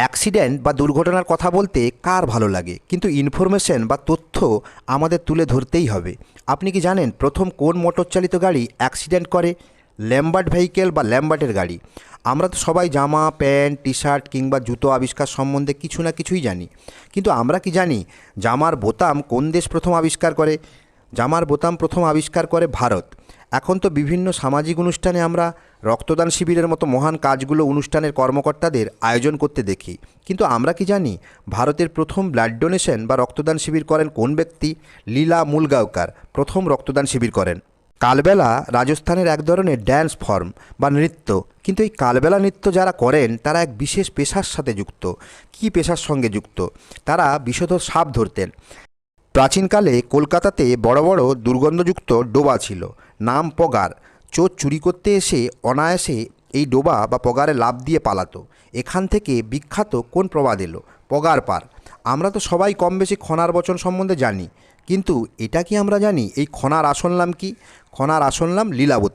Accident বা দুর্ঘটনার কথা বলতে কার ভালো লাগে? কিন্তু ইনফরমেশন বা তথ্য আমাদের তুলে ধরতেই হবে। আপনি কি জানেন প্রথম কোন মোটর চালিত গাড়ি অ্যাক্সিডেন্ট করে? ল্যাম্বার্ট ভেহিকেল বা ল্যাম্বার্টের গাড়ি? আমরা তো সবাই জামা, প্যান্ট টি শার্ট কিংবা জুতো আবিষ্কার সম্বন্ধে কিছু না কিছুই জানি। কিন্তু আমরা কি জানি জামার বোতাম কোন দেশ প্রথম আবিষ্কার করে? জামার বোতাম প্রথম আবিষ্কার করে ভারত। এখন তো বিভিন্ন সামাজিক অনুষ্ঠানে আমরা রক্তদান শিবিরের মতো মহান কাজগুলো অনুষ্ঠানের কর্মকর্তাদের আয়োজন করতে দেখি। কিন্তু আমরা কি জানি ভারতের প্রথম ব্লাড ডোনেশন বা রক্তদান শিবির করেন কোন ব্যক্তি? লীলা মুলগাঁওকার প্রথম রক্তদান শিবির করেন। কালবেলা রাজস্থানের এক ধরনের ড্যান্স ফর্ম বা নৃত্য। কিন্তু এই কালবেলা নৃত্য যারা করেন, তারা এক বিশেষ পেশার সাথে যুক্ত। কী পেশার সঙ্গে যুক্ত? তারা বিশদ সাপ ধরতেন। প্রাচীনকালে কলকাতাতে বড় বড় দুর্গন্ধযুক্ত ডোবা ছিল, নাম পগার। চোর চুরি করতে এসে অনায়াসে এই ডোবা বা পগারে লাভ দিয়ে পালাতো। এখান থেকে বিখ্যাত কোন প্রবাদ এলো? পগার পার। আমরা তো সবাই কম বেশি খনার বচন সম্বন্ধে জানি, কিন্তু এটা কি আমরা জানি? এই খনার আসন নাম কি? খনার আসন নাম লীলাবতী।